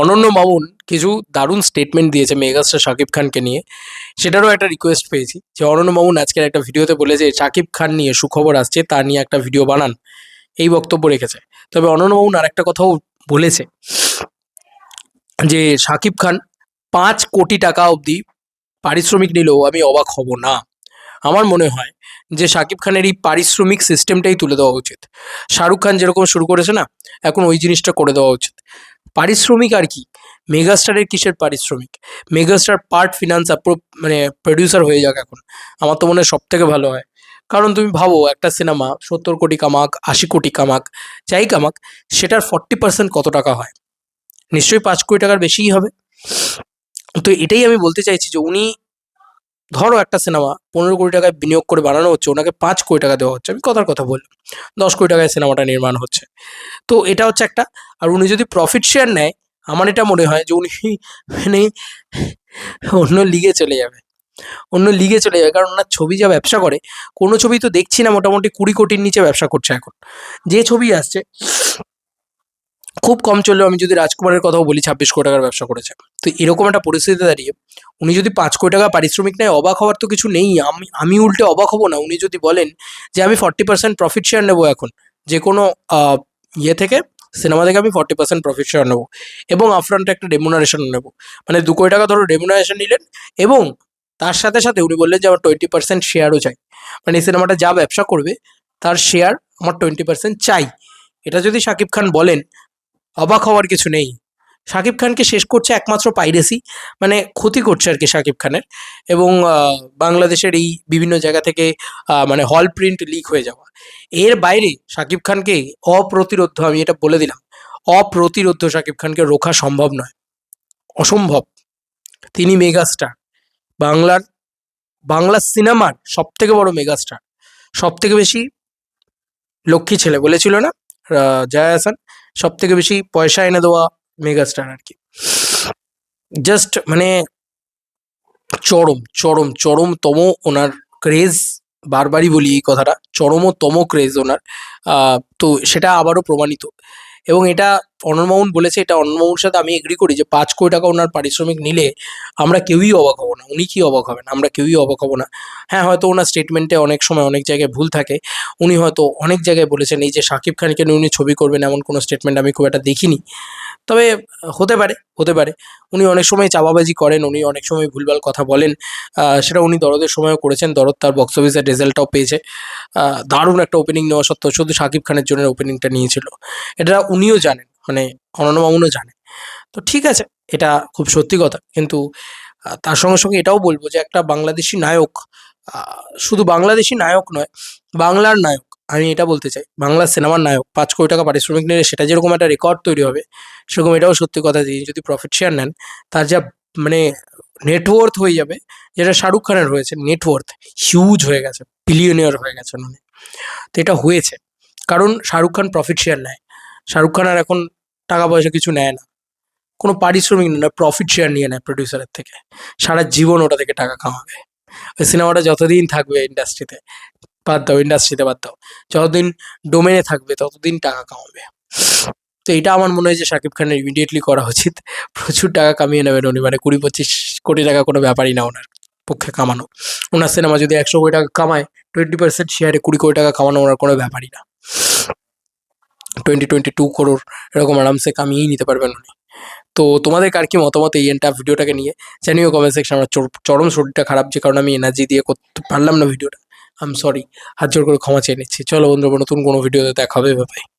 অনন্য মামুন কিছু দারুণ স্টেটমেন্ট দিয়েছে মেগাস্টার শাকিব খানকে নিয়ে। সেটারও একটা রিকোয়েস্ট পেয়েছি যে অনন্য মামুন আজকের একটা ভিডিওতে বলেছে, শাকিব খান নিয়ে সুখবর আসছে, তা নিয়ে একটা ভিডিও বানান। এই বক্তব্য রেখেছে। তবে অনন্য মামুন আর একটা কথাও বলেছে যে, শাকিব খান পাঁচ কোটি টাকা অবধি পারিশ্রমিক নিলেও আমি অবাক হব না। আমার মনে হয় যে, শাকিব খানের এই পারিশ্রমিক সিস্টেমটাই তুলে দেওয়া উচিত। শাহরুখ খান যেরকম শুরু করেছে না, এখন ওই জিনিসটা করে দেওয়া উচিত। পারিশ্রমিক আর কি? মেগাস্টারের কিসের পারিশ্রমিক? মেগাস্টার পার্ট ফিনান্স মানে প্রডিউসার হয়ে যাক এখন। আমার তো মনে হয় সব থেকে ভালো হয়। কারণ তুমি ভাবো, একটা সিনেমা সত্তর কোটি কামাক, আশি কোটি কামাক, যাই কামাক, সেটার ফর্টি পার্সেন্ট কত টাকা হয়? নিশ্চয়ই পাঁচ কোটি টাকার বেশিই হবে। তো এটাই আমি বলতে চাইছি যে উনি ধরো একটা সিনেমা পনেরো কোটি টাকায় বিনিয়োগ করে বানানো হচ্ছে, ওনাকে পাঁচ কোটি টাকা দেওয়া হচ্ছে, আমি কথার কথা বললাম। দশ কোটি টাকায় সিনেমাটা নির্মাণ হচ্ছে। তো এটা হচ্ছে একটা, আর উনি যদি প্রফিট শেয়ার নেয়, আমার এটা মনে হয় যে উনি মানে অন্য লিগে চলে যাবে। অন্য লিগে চলে যাবে, কারণ ওনার ছবি যা ব্যবসা করে, কোনো ছবি তো দেখছি না, মোটামুটি কুড়ি কোটির নিচে ব্যবসা করছে এখন। যে ছবি আসছে খুব কম চললেও আমি যদি রাজকুমারের কথাও বলি, ছাব্বিশ কোটি টাকার ব্যবসা করেছে। তো এরকম একটা পরিস্থিতিতে দাঁড়িয়ে উনি যদি পাঁচ কোটি টাকা পারিশ্রমিক নেয়, অবাক হওয়ার তো কিছু নেই। আমি আমি উল্টে অবাক হব না। উনি যদি বলেন যে, আমি ফর্টি পার্সেন্ট প্রফিট শেয়ার নেব এখন, যে কোনো ইয়ে থেকে সিনেমা থেকে আমি ফর্টি পার্সেন্ট প্রফিট শেয়ার নেব এবং আফ্রন্টে একটা ডেমোনারেশন নেব। মানে দু কোটি টাকা ধরো ডেমোনারেশন নিলেন এবং তার সাথে সাথে উনি বললেন যে, আমার টোয়েন্টি পার্সেন্ট শেয়ারও চাই। মানে এই সিনেমাটা যা ব্যবসা করবে, তার শেয়ার আমার টোয়েন্টি পার্সেন্ট চাই। এটা যদি শাকিব খান বলেন অবাক হওয়ার কিছু নেই। শাকিব খানকে শেষ করছে একমাত্র পাইরেসি মানে ক্ষতি করছে আর কি শাকিব খানের এবং বাংলাদেশের এই বিভিন্ন জায়গা থেকে মানে হল প্রিন্ট লিক হয়ে যাওয়া। এর বাইরে শাকিব খানকে অপ্রতিরোধ, আমি এটা বলে দিলাম, অপ্রতিরোধ শাকিব খানকে রোখা সম্ভব নয়। অসম্ভব। তিনি মেগাস্টার। বাংলার, বাংলা সিনেমার সব থেকে বড় মেগাস্টার। সব থেকে বেশি লক্ষ্মী ছেলে বলেছিল না? জয়া হাসান সব থেকে বেশি পয়সা এনে দেওয়া মেগাস্টার আর কি। জাস্ট মানে চরম চরম, চরমতম ওনার ক্রেজ বারবারই বলি এই কথাটা, চরমতম ক্রেজ ওনার। তো সেটা আবারও প্রমাণিত। এবং এটা অনর্মাউন বলেছে, এটা অনর্মাউনের সাথে আমি এগ্রি করি যে পাঁচ কোটি টাকা ওনার পারিশ্রমিক নিলে আমরা কেউই অবাক হব না, উনি কি অবাক হবেন? আমরা কেউই অবাক হব না। হ্যাঁ হয়তো ওনার স্টেটমেন্টে অনেক সময় অনেক জায়গায় ভুল থাকে। উনি হয়তো অনেক জায়গায় বলেছেন, এই যে শাকিব খানকে নিয়ে উনি ছবি করবেন এমন কোনো স্টেটমেন্ট আমি খুব একটা দেখিনি। তবে, হতে পারে হতে পারে। উনি অনেক সময় চাপাবাজি করেন, উনি অনেক সময় ভুলভাল কথা বলেন। সেটা উনি দরদের সময়ও করেছেন, দরদ তার বক্স অফিসের রেজাল্টটাও পেয়েছে। দারুণ একটা ওপেনিং নেওয়া সত্ত্বেও শুধু শাকিব খানের জন্য ওপেনিংটা নিয়েছিল। এটা উনিও জানেন মানে অনন্য জানেন তো ঠিক আছে, এটা খুব সত্যি কথা। কিন্তু তার সঙ্গে সঙ্গে এটাও বলব যে একটা বাংলাদেশি নায়ক শুধু বাংলাদেশি নায়ক নয়, বাংলার নায়ক, আমি এটা বলতে চাই, বাংলা সিনেমার নায়ক, পাঁচ কোটি টাকা পারিশ্রমিক নিলে সেটা যেরকম একটা রেকর্ড তৈরি হবে, সেরকম এটাও সত্যি কথা যে, যদি প্রফিট শেয়ার নেন, তার যা মানে নেটওয়ার্থ হয়ে যাবে, যেটা শাহরুখ খানের হয়েছে নেটওয়ার্থ হিউজ হয়ে গেছে। বিলিয়নিয়ার হয়ে গেছে উনি। তো এটা হয়েছে। কারণ শাহরুখ খান প্রফিট শেয়ার নেয়। শাহরুখ খান আর এখন টাকা পয়সা কিছু নেয় না। কোনো পারিশ্রমিক নেয় না প্রফিট শেয়ার নিয়ে নেয় প্রডিউসারের থেকে। সারা জীবন ওটা থেকে টাকা কামাবে। ওই সিনেমাটা যতদিন থাকবে ইন্ডাস্ট্রিতে বাদ দাও ইন্ডাস্ট্রিতে বাদ দাও, যতদিন ডোমেনে থাকবে, ততদিন টাকা কামাবে। তো এটা আমার মনে হয় যে শাকিব খানের ইমিডিয়েটলি করা উচিত। প্রচুর টাকা কামিয়ে নেবেন উনি। মানে কুড়ি পঁচিশ কোটি টাকা কোনো ব্যাপারই না ওনার। পক্ষে কামানো। ওনার সিনেমা যদি একশো কোটি টাকা কামায় টোয়েন্টি পার্সেন্ট শেয়ারে কুড়ি কোটি টাকা কামানো ওনার কোনো ব্যাপারই না। টোয়েন্টি টোয়েন্টি টু করোর এরকম আরামসে কামিয়েই নিতে পারবেন উনি। তো তোমাদের কার কি মতামত এই এন্টা ভিডিওটাকে নিয়ে? জানিও কমেন্ট সেকশন আমার চর- চরম শরীরটা খারাপ যে কারণে আমি এনার্জি দিয়ে করতে পারলাম না ভিডিওটা আই এম সরি হাত জোর করে ক্ষমা চেয়ে নিচ্ছি। চলো বন্ধুরা, নতুন কোনো ভিডিওতে দেখা হবে ভাই